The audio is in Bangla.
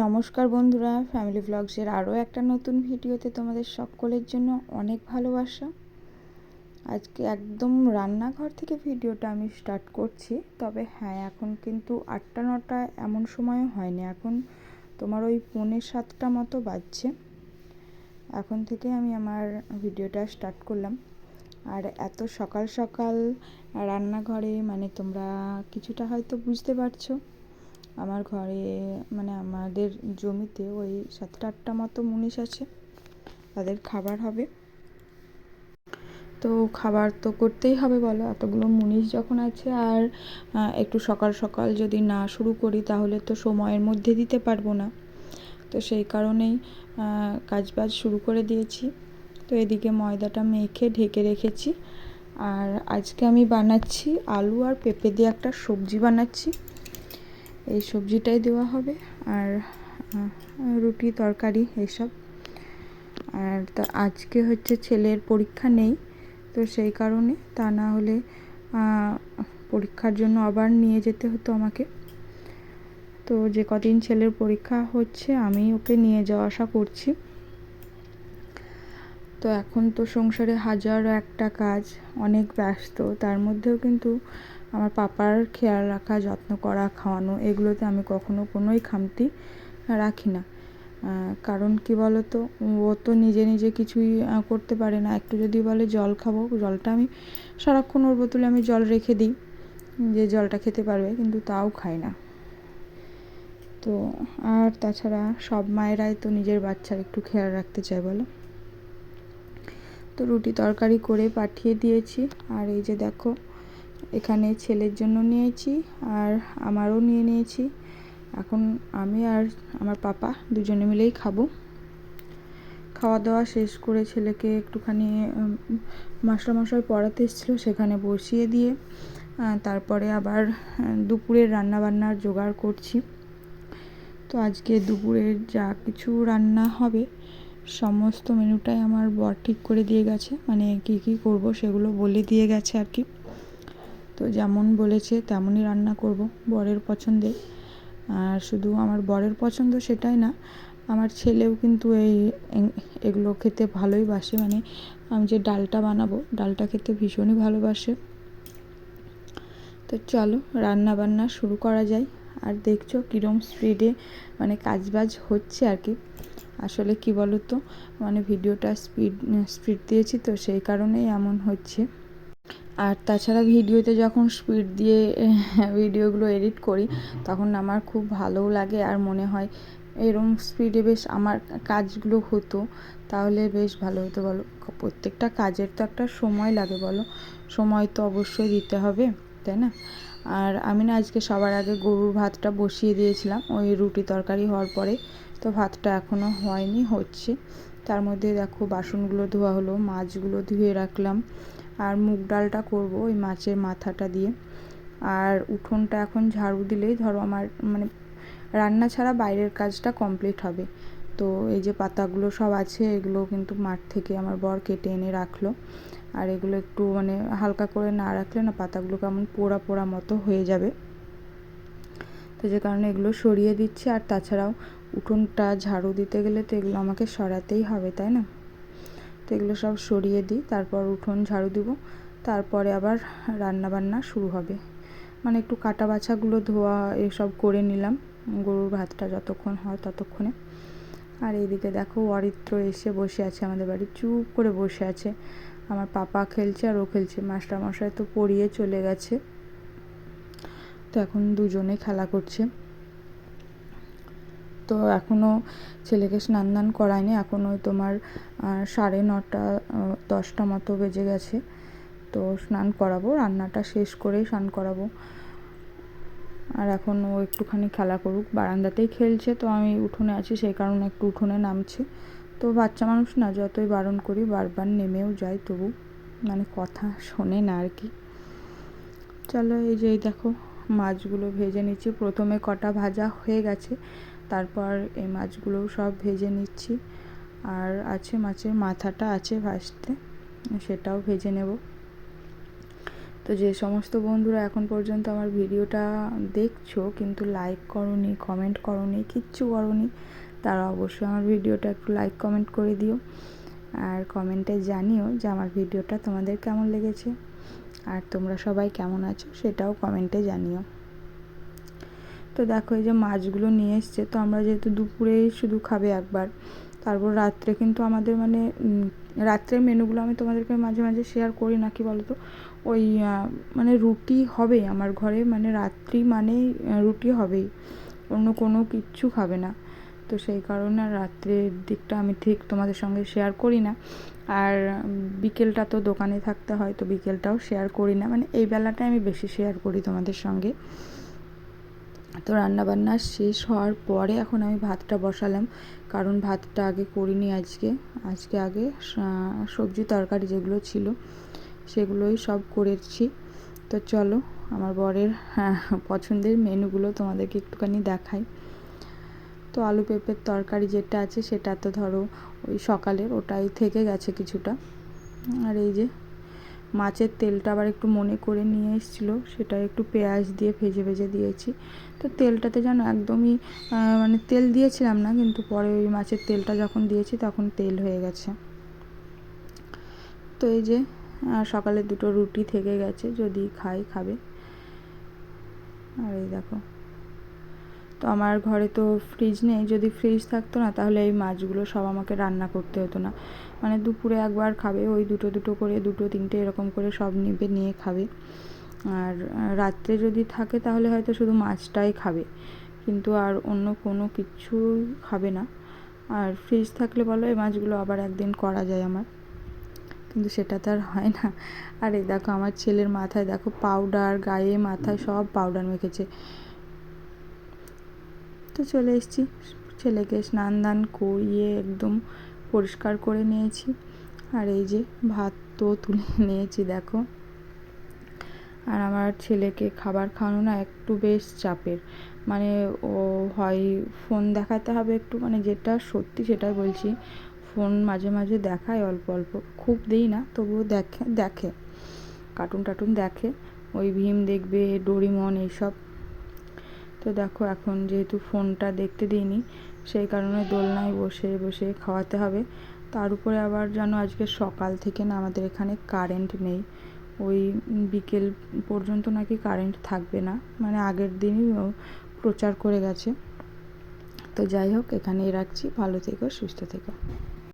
নমস্কার বন্ধুরা ফ্যামিলি ব্লগসের আরও একটা নতুন ভিডিওতে তোমাদের সকলের জন্য অনেক ভালোবাসা। আজকে একদম রান্নাঘর থেকে ভিডিওটা আমি স্টার্ট করছি, তবে হ্যাঁ এখন কিন্তু আটটা নটা এমন সময় হয়নি। এখন তোমার ওই পৌনে সাতটা মতো বাজছে। এখন থেকে আমি আমার ভিডিওটা স্টার্ট করলাম। আর এত সকাল সকাল রান্নাঘরে মানে তোমরা কিছুটা হয়তো বুঝতে পারছ আমার ঘরে মানে আমাদের জমিতে ওই সাতটা আটটা মতো মুনিশ আছে। তাদের খাবার হবে। তো খাবার তো করতেই হবে বলো, এতগুলো মুনিশ যখন আছে আর একটু সকাল সকাল যদি না শুরু করি তাহলে তো সময়ের মধ্যে দিতে পারব না। তো সেই কারণেই কাজবাজ শুরু করে দিয়েছি। তো এদিকে ময়দাটা মেখে ঢেকে রেখেছি। আর আজকে আমি বানাচ্ছি আলু আর পেঁপে দিয়ে একটা সবজি বানাচ্ছি। এই সবজিটাই দেওয়া হবে আর রুটি, তরকারি এসব। আর তা আজকে হচ্ছে ছেলের পরীক্ষা নেই, তো সেই কারণে তা না হলে পরীক্ষার জন্য আবার নিয়ে যেতে হতো আমাকে। তো যে কদিন ছেলের পরীক্ষা হচ্ছে, আমি ওকে নিয়ে যাওয়া আসা করছি। তো এখন তো সংসারে হাজার একটা কাজ, অনেক ব্যস্ত, তার মধ্যেও কিন্তু আমার পাপার খেয়াল রাখা, যত্ন করা, খাওয়ানো, এগুলোতে আমি কখনো কোনোই খামতি রাখি না। কারণ কি বলতো? ও তো নিজে নিজে কিছুই করতে পারে না। একটু যদি বলে, জল খাব, জলটা আমি সারাক্ষণ ওর বোতলে আমি জল রেখে দিই, যে জলটা খেতে পারবে। কিন্তু তাও খায় না। তো আর তাছাড়া সব মায়েরাই তো নিজের বাচ্চার একটু খেয়াল রাখতে চায়, বলো? তো রুটি তরকারি করে পাঠিয়ে দিয়েছি। আর এই যে দেখো এখানে ছেলের জন্য নিয়েছি আর আমারও নিয়ে নিয়েছি। এখন আমি আর আমার পাপা দুজনে মিলেই খাব। খাওয়া দাওয়া শেষ করে ছেলেকে একটুখানি মাস্টারমশাই পড়াতে এসেছিল সেখানে বসিয়ে দিয়ে তারপরে আবার দুপুরের রান্না বান্নার জোগাড় করছি। তো আজকে দুপুরের যা কিছু রান্না হবে, সমস্ত মেনুটাই আমার বর ঠিক করে দিয়ে গেছে। মানে কী কী করব সেগুলো বলে দিয়ে গেছে আর কি। তো যেমন বলেছে তেমনই রান্না করব বরের পছন্দে। আর শুধু আমার বরের পছন্দ সেটাই না, আমার ছেলেও কিন্তু এই এগুলো খেতে ভালোই বাসে। মানে আমি যে ডালটা বানাবো, ডালটা খেতে ভীষণই ভালোবাসে। তো চলো রান্না বান্না শুরু করা যায়। আর দেখছ কীরম স্পিডে মানে কাজবাজ হচ্ছে আর কি। আসলে কি বলো তো মানে ভিডিওটা স্পিড স্পিড দিয়েছি তো সেই কারণেই এমন হচ্ছে। আর তাছাড়া ভিডিওতে যখন স্পিড দিয়ে ভিডিওগুলো এডিট করি, তখন আমার খুব ভালোও লাগে আর মনে হয় এরম স্পিডে বেশ আমার কাজগুলো হতো, তাহলে বেশ ভালো হতো বলো। প্রত্যেকটা কাজের তো একটা সময় লাগে বলো। সময় তো অবশ্যই দিতে হবে, তাই না? আর আমি না আজকে সবার আগে গরুর ভাতটা বসিয়ে দিয়েছিলাম, ওই রুটি তরকারি হওয়ার পরে। তো ভাতটা এখনও হয়নি, হচ্ছে। তার মধ্যে দেখো বাসনগুলো ধোয়া হলো, মাছগুলো ধুয়ে রাখলাম। আর মুগ ডালটা করব ওই মাছের মাথাটা দিয়ে। আর উঠোনটা এখন ঝাড়ু দিলেই ধরো আমার মানে রান্না ছাড়া বাইরের কাজটা কমপ্লিট হবে। তো এই যে পাতাগুলো সব আছে, এগুলো কিন্তু মাঠ থেকে আমার বর কেটে এনে রাখল। আর এগুলো একটু মানে হালকা করে না রাখলে না পাতাগুলো কেমন পোড়া পোড়া মতো হয়ে যাবে। তো যে কারণে এগুলো সরিয়ে দিচ্ছি, আর তাছাড়াও উঠোনটা ঝাড়ু দিতে গেলে তো এগুলো আমাকে সরাতেই হবে, তাই না? এগুলো সব সরিয়ে দিই, তারপর উঠোন ঝাড়ু দিব, তারপরে আবার রান্না বান্না শুরু হবে। মানে একটু কাটা বাছাগুলো ধোয়া এসব করে নিলাম, গরুর ভাতটা যতক্ষণ হয় ততক্ষণে। আর এইদিকে দেখো অরিত্র এসে বসে আছে আমাদের বাড়ি, চুপ করে বসে আছে। আমার পাপা খেলছে আর ও খেলছে, মাস্টারমশাই তো পড়িয়ে চলে গেছে। তো এখন দুজনে খেলা করছে। তো এখনও ছেলেকে স্নান দান করায়নি। এখন ওই তোমার সাড়ে নটা দশটা মতো বেজে গেছে। তো স্নান করাবো, রান্নাটা শেষ করেই স্নান করাবো। আর এখন ও একটুখানি খেলা করুক। বারান্দাতেই খেলছে, তো আমি উঠোনে আছি, সেই কারণে একটু উঠোনে নামছি। তো বাচ্চা মানুষ না, যতই বারণ করি, বারবার নেমেও যায়, তবু মানে কথা শোনে না আর কি। চলো এই যে দেখো, মাছগুলো ভেজে নিচ্ছি। প্রথমে কটা ভাজা হয়ে গেছে। তারপর এই মাছগুলোও সব ভেজে নিচ্ছি। আর আছে মাছের মাথাটা আছে ভাজতে, সেটাও ভেজে নেব। তো যে সমস্ত বন্ধুরা এখন পর্যন্ত আমার ভিডিওটা দেখছ, কিন্তু লাইক করনি কমেন্ট করনি, কিচ্ছু করনি, তারা অবশ্যই আমার ভিডিওটা একটু লাইক কমেন্ট করে দিও। আর কমেন্টে জানিও যে আমার ভিডিওটা তোমাদের কেমন লেগেছে। আর তোমরা সবাই কেমন আছো, সেটাও কমেন্টে জানিও। তো দেখো এই যে মাছগুলো নিয়ে এসছে, তো আমরা যেহেতু দুপুরেই শুধু খাবে একবার, তারপর রাত্রে কিন্তু আমাদের মানে রাত্রের মেনুগুলো আমি তোমাদেরকে মাঝে মাঝে শেয়ার করি না কি বলতো? ওই মানে রুটি হবেই আমার ঘরে মানে রাত্রি মানেই রুটি হবেই, অন্য কোনো কিচ্ছু খাবে না। তো সেই কারণে রাত্রের দিকটা আমি ঠিক তোমাদের সঙ্গে শেয়ার করি না। আর বিকেলটা তো দোকানে থাকতে হয়, তো বিকেলটাও শেয়ার করি না। মানে এই বেলাটায় আমি বেশি শেয়ার করি তোমাদের সঙ্গে। তো রান্নাবান্না শেষ হওয়ার পরে এখন আমি ভাতটা বসালাম। কারণ ভাতটা আগে করিনি আজকে। আজকে আগে সবজি তরকারি যেগুলো ছিল সেগুলোই সব করেছি। তো চলো আমার বরের হ্যাঁ, পছন্দের মেনুগুলো তোমাদেরকে একটুখানি দেখাই। তো আলু পেঁপের তরকারি যেটা আছে সেটা তো ধরো ওই সকালের ওটাই থেকে গেছে কিছুটা। আর এই যে মাছের তেলটা আবার একটু মনে করে নিয়ে এসেছিল, সেটা একটু পেঁয়াজ দিয়ে ভেজে ভেজে দিয়েছি। তো তেলটাতে যেন একদমই মানে তেল দিয়েছিলাম না, কিন্তু পরে ওই মাছের তেলটা যখন দিয়েছি তখন তেল হয়ে গেছে। তো এই যে সকালে দুটো রুটি থেকে গেছে, যদি খাই, খাবে। আর এই দেখো। তো আমার ঘরে তো ফ্রিজ নেই। যদি ফ্রিজ থাকতো না, তাহলে এই মাছগুলো সব আমাকে রান্না করতে হতো না। মানে দুপুরে একবার খাবে, ওই দুটো দুটো করে, দুটো তিনটে এরকম করে সব নিবে, নিয়ে খাবে। আর রাত্রে যদি থাকে, তাহলে হয়তো শুধু মাছটাই খাবে। কিন্তু আর অন্য কোনো কিছু খাবে না। আর ফ্রিজ থাকলে বলো, এই মাছগুলো আবার একদিন করা যায় আমার। কিন্তু সেটা তো আর হয় না। আর এই দেখো, আমার ছেলের মাথায় দেখো পাউডার গায়ে মাথায় সব পাউডার মেখেছে। তো চলে এসেছি। ছেলেকে স্নান দান করিয়ে একদম পরিষ্কার করে নিয়েছি। আর এই যে ভাত তো তুলে নিয়েছি, দেখো। আর আমার ছেলেকে খাবার খাওয়ানো না একটু বেশ চাপের। মানে ও হয় ফোন দেখাতে হবে একটু মানে যেটা সত্যি সেটাই বলছি, ফোন মাঝে মাঝে দেখায় অল্প অল্প। খুব দেই না, তবুও দেখে দেখে। কার্টুন টার্টুন দেখে। ওই ভীম দেখবে, ডোরিমন এইসব। তো দেখো এখন যেহেতু ফোনটা দেখতে দিইনি, সেই কারণে দোলনায় বসে বসে খাওয়াতে হবে। তার উপরে আবার যেন আজকে সকাল থেকে না আমাদের এখানে কারেন্ট নেই। ওই বিকেল পর্যন্ত নাকি কারেন্ট থাকবে না। মানে আগের দিনই প্রচার করে গেছে। তো যাই হোক, এখানেই রাখছি। ভালো থেকো, সুস্থ থেকো।